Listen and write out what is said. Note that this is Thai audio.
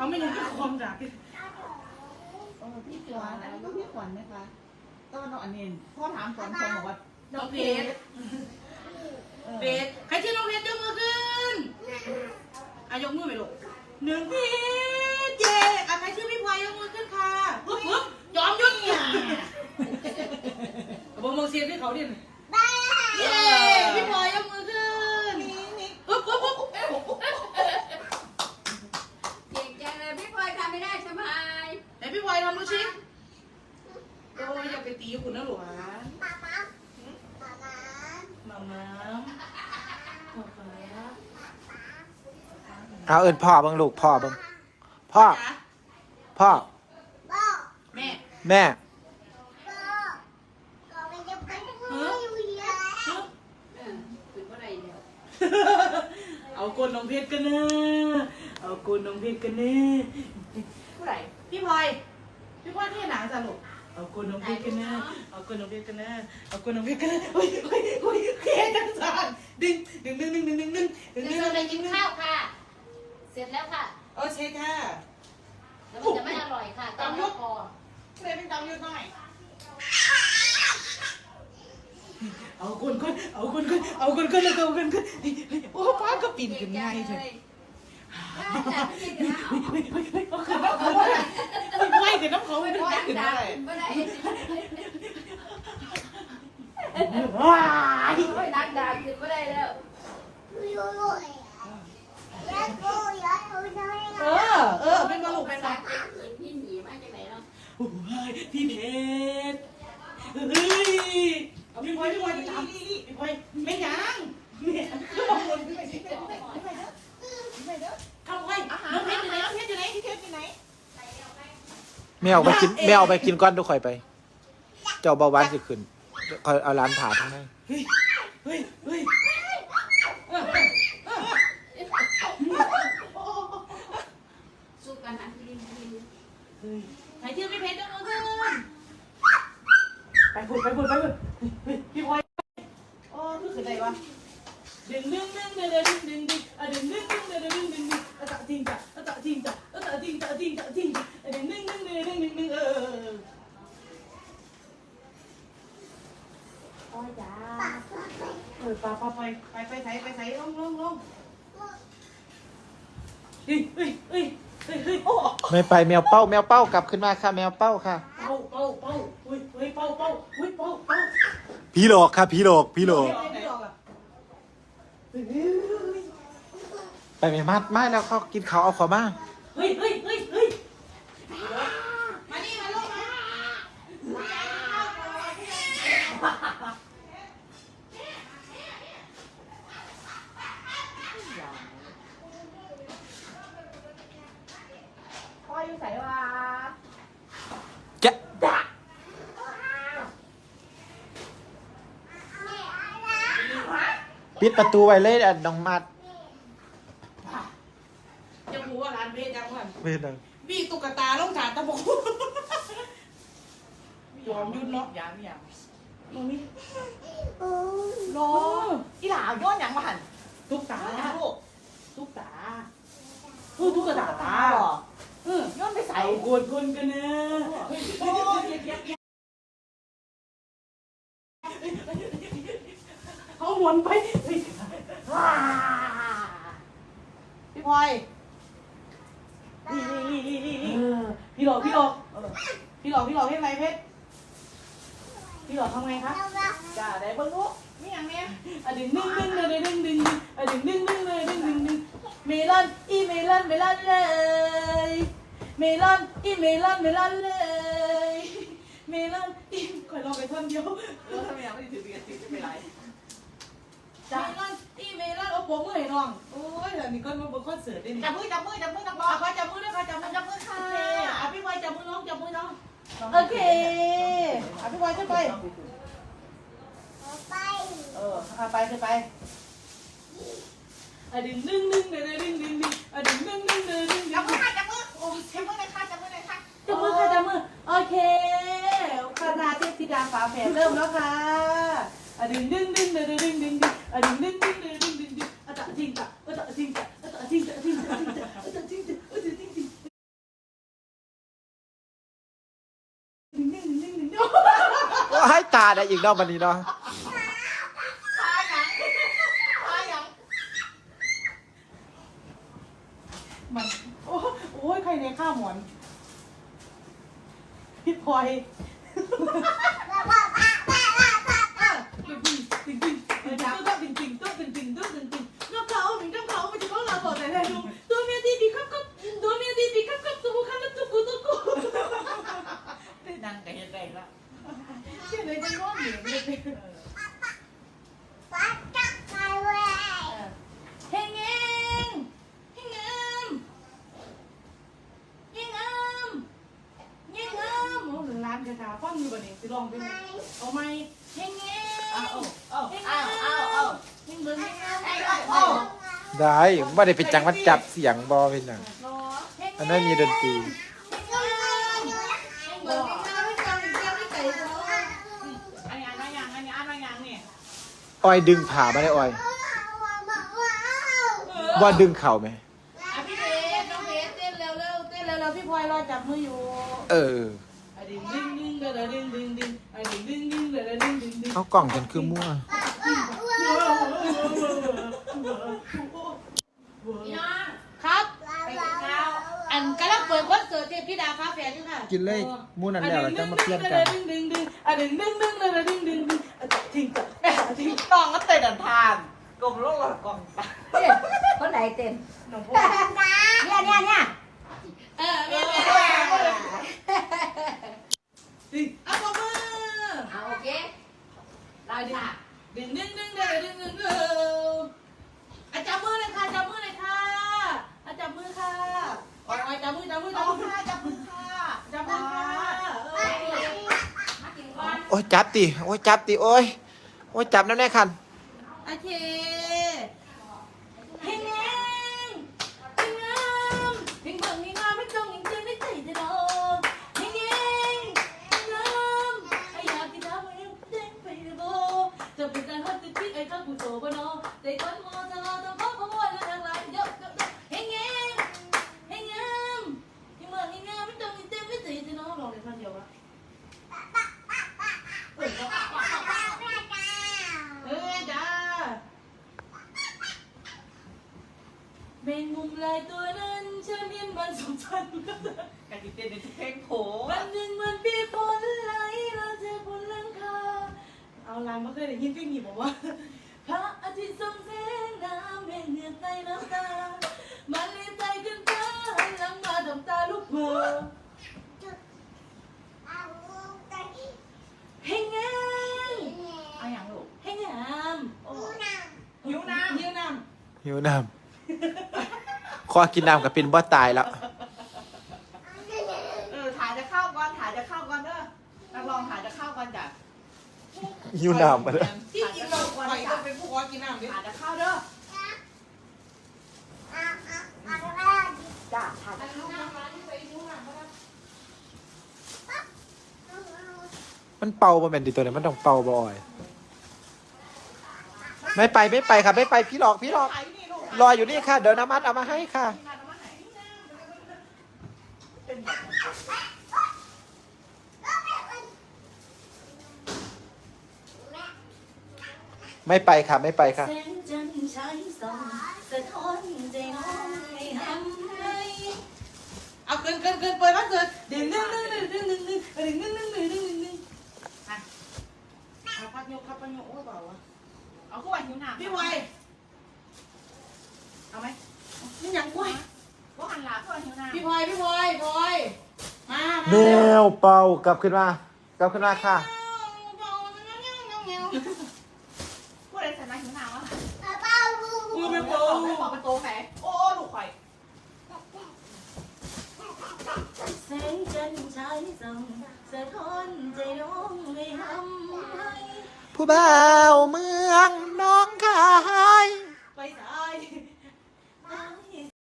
เอาไม่ยังก็คมจ้ะเออพี่ขวัญอันนี้ก็พี่ขวัญนะคะก็น้องอันเนนพ่อถามก่อนคนบอกว่าน้องเพชรเออเพชรใครชื่อน้องเพชรยกมือขึ้นอายกมือไปลูกหนึ่งเพชรเย่อะใครชื่อพี่พลอยยกมือขึ้นค่ะปึ๊บปึ๊บยอมยุ่นเนี่ยกระบอกมองเสียงที่เขาดิเย่พี่พลอยยกมือขึ้นปึ๊บปึ๊บปึ๊บเก่งจังเลยพี่พลอยทำไม่ได้ใช่ไหม ไหน พี่พลอยทำดูสิโอ้ยอย่าไปตีคุณนะหลวงมามาป๊าป๊าเอาเอินพ่อเบังลูกพ่อเบังพ่อจ๋าพ่อ แม่ แม่เออถึงเมื่อไหรเนี่ยเอากลน้องเพชรกันนะเอากลน้องเพชรกันนะผู้ใด พี่พลอยพี่พลอยที่หนังจ้ะลูกเอากลน้องเพชรกันนะเอากลน้องเพชรกันนะเอากลน้องเพชรกันนะเฮ้ยเฮ้ยเฮ้ยเคจังสานดึงดึงดึงดึงดึงดึงดึงดึงเดี๋ดึยวงเราไปกินข้าวค่ะเสร็จแล้วค่ะเอาเช็คค่ะแล้วมันจะไม่อร่อยค่ะตอนนี้พอเลยเป็นจำยุดหน่อยเอาคนคนเอาคนคนเอาคนคนแล้วก็เอาคนคนโอ้ป้าก็ปีนขึ้นง่ายใช่ไหมเฮ้ยเฮ้ยเฮ้ยเอาขึ้นเอาขึ้นไม่ไหวกับน้ำเขาไม่ได้ขึ้นได้ไม่ได้ว้ายโอ้ยดังดัง ขึ้นไม่ได้แล้วเออ เออ เป็นมาลูกเป็นมาพี่หนีมาจากไหนเนาะโอ้ยพี่เพชรเฮ้ยเอาพี่พลอยพี่พลอยไปตามพี่พลอยไม่ยังเนี่ยคือบอกคนพี่ไปสิคำพลอยน้องเพชรอยู่ไหนน้องเพชรอยู่ไหน พี่เทพที่ไหน แม่เอาไปกินแม่เอาไปกินก้อนทุกข่อยไป เจ้าเบาหวานสิขึ้นคอยเอาร้านถาดทั้งนั้เฮ้ยเฮ้ยเฮ้ยเออสู้กันนะพี่ลินพี่ลินเฮ้ยไหนชื่อพี่เพชรยกมือขึ้นไปพูดไปพูดไปพูด ไปไถไปไถลงลงลงเฮ้ยเฮ้ยเฮ้ยเฮ้ยเฮ้ยโอ้ไม่ไปแมวเป้าแมวเป้ากลับขึ้นมาค่ะ แมวเป้าค่ะ เป้าเป้าเป้าเฮ้ยเฮ้ยเป้าเป้าเฮ้ยเป้าเป้าผีหลอกค่ะผีหลอกผีหลอก ไม่ออกอะไปไม่มัดไม่แล้วเขากินเขาวเอาขอมาเฮ้ยเฮ้ยเฮ้ยเฮ้ย มานี่มาลูกมา พ่ออยู่ใส่วะ แกะ ปิดประตูไว้เลยอะน้องมัดจะรู้ว่าร้านเพชรจังวันไม่ได้บีตุ๊กตาลงถาดตะบกยอมยุดเนาะยามยามตรงนี้โลอีหลาย้อนหยังมาหันตุ๊กตาลูกตุ๊กตาเออตุ๊กตาตาเหรอเออย้อนไปใส่เอากวนคนกันนะโอ้ยเย็ดเย็ดเย็ดเอาห วนไปพี่พลอยนี่นี่นี่นี่นี่พี่หลอกพี่หลอกพี่หลอกพี่หลอกให้ไรเพชรพี่หลอกทำไงคะจ้าได้เบิ่งลูกมีหยังเนี่ยอะดึงดึงดึงเลยดึงดึงดึงอะดึงดึงดึงเลยดึงดึงดึงเมลอนอีเมลอนเมลอนเลยเมลอนอีเมลอนเมลอนเลยเมลอนอีคอยลองไปท่อนเดียวเออทำไมยังไม่ถือเบียร์ถือไม่เป็ นไรเมลอนอีเมลอนเอาผมมือให้น้องโอ้ยอันนี้ก็มาเบิร์คอนเสิร์ตได้นี่จับมือจับมือจับมือจับมืออะขอจับมือด้วยขอจับมือจับมือค่ะโอเคอะพี่บอยจับมือน้องจับมือน้องโอเคอะพี่บอยขึ้นไปเออเอาไปขึ้นไปอะดึงดึงดึงดึงดึงดึงดึงอะดึงดึงดึงดึงดึงจับมือค่ะจับมือโอ้จับมือเลยค่ะจับมือเลยค่ะจับมือค่ะจับมือโอเคคณะเทพธิดาฝาแฝดเริ่มแล้วค่ะ อะดึงดึงดึงดึงดึงดึงดึงอะดึงดึงดึงดึงดึงดึงดึงอะตะจิงตะอะตะจิงตะอะตะจิงตะจ้งตะจิงจ้ะจริงจ้ะให้ตาได้อีกรอบวันนี้เนาะมันโอ้โอ้ยใครในข้าหมอนพี่พลอย อยู่บันี้สิลองไปเอาไหมเฮ้งเงี้ยเอาเอาเอาเอาเอ้งเบิ้งเฮ้งเฮ้งเอาได้ว่าได้เป็นจังหวัดจับเสียงบอเป็นหนังอันนั้นมีดนตรีอ้อยดึงผ่าม่ได้อ้อยว่าดึงเข่าไหมพี่เต้น้องเต้นเต้นเร็วเร็วเต้นเร็วเร็วพี่พลอยรอจับมืออยู่ เออ เดะดึงดึงดึงเอากล่องฉันคือมั่วพี่น้องครับไปกินข้าวอันกำลังเปิดคอนเสิร์ตเทพธิดาฟ้าแฝดอยู่ค่ะกินเลยหมู่นั่นแล้วเราจะมาเปลี่ยนกันดึงดึงดึงอะดึงดึงดึงเดะดึงดึงดึงอะทิ้งกับแม่ทิ้งกล่องก็เตะดันทานกลมโลกหลอดกล่องไปคนไหนเต็มหนูพูดเนี่ยเนี่ยเนี่ยเออแม่แม่แม่ดึงเอาปมือเอาโอเค เราจะดึงดึงดึงเดะดึงดึงดึงอาจับมือเลยค่ะจับมือเลยค่ะอาจับมือค่ะอ่อยจับมือจับมือจับมือค่ะจับมือค่ะจับมือค่ะโอ้ยจับติโอ้ยจับติโอ้ยโอ้ยจับแล้วแน่คันโอเคเฮงเฮงเฮงงามเฮงเบิ่งเฮงงามไม่ต้องเฮงเจอไม่ใจจะดอกเฮงเฮงเฮงงามไอ้อยากกินน้ำไอ้เด้งไปเลยโบจะเป็นการฮัตติดไอ้ข้ากูโตบ่เนาะแต่คนมองจะรอต้องขอขโมยแล้วทางหลังเยอะเยอะเฮงเฮงเฮงงามเฮงเบิ่งเฮงงามไม่ต้องเฮงเจอไม่ใจจะดอกลองเลยพันเดียววะเออเออจ้า แมงมุมลายตัวนั้นฉันเห็นมันสงสารกันติเต้นในทุกเพลงโผวันหนึ่งมันปีฝนไหลเราเจอบนหลังคาเอาลายมาเคยได้ยินเพลงนี้บอกว่าพระอาทิตย์ส่องแสงน้ำแห่งเหนือใต้น้ำตา มันเลยใจขึ้นฟ้าหันหลังมาดำตาลุกเผลอเฮงงามเอาอย่างลูกเฮงงามโอ้หิวน้ำหิวน้หิวน้ำ คอกินน้ำกับเป็นบ่ตายแล้ว เออถ่ายจะเข้าก่อนถ่ายจะเข้าก่อนเด้อนักร้องถ่ายจะเข้าก่อนจ้ะหิวน้ำมาแล้วำที่กินเราไปก็เป็นผู้ว่ากินน้ำดิถ่ายจะเข้าเด้อจ้ะถ่ายจะเข้ามันเป่าบ่แม่นดิตัวนี้มันต้องเป่าบ่อ่อย ไม่ไปไม่ไปครับไม่ไปพี่หลอกพี่หลอกถ่ายนี่ลูก รออยู่นี่ค่ะ เดี๋ยวน้ำมัดเอามาให้ค่ะ ไม่ไปค่ะ ไม่ไปค่ะ แสงจันทร์ฉายส่องสะท้อนใจน้องให้หำให้เอาเกินเกินเกินเปิดมาเกินเดี๋ยวนึ่งนึ่งนึ่งนึ่งนึ่งนึ่งนึ่งนึ่งนึ่งนึ่งนึ่งนึ่งนึ่งอะเอาพักยกพักยกโอ้เปล่าวะเอาเข้าไปหิวน้ำพี่ไว เอาไหมนี่ยังกุ้ยว่าหันหลังเข้าไปหิวน้ำพี่พลอยพี่พลอยพลอยมาแมวเป่ากลับขึ้นมากลับขึ้นมาค่ะ พูดอะไรใส่มาหิวน้ำวะมือเป็นโปไม่บอกเป็นโตไหนโอ้ลูกข่อยแสงจันทร์ฉายส่องสะท้อนใจน้องให้หำให้ผู้บ่าวเมืองน้องคาย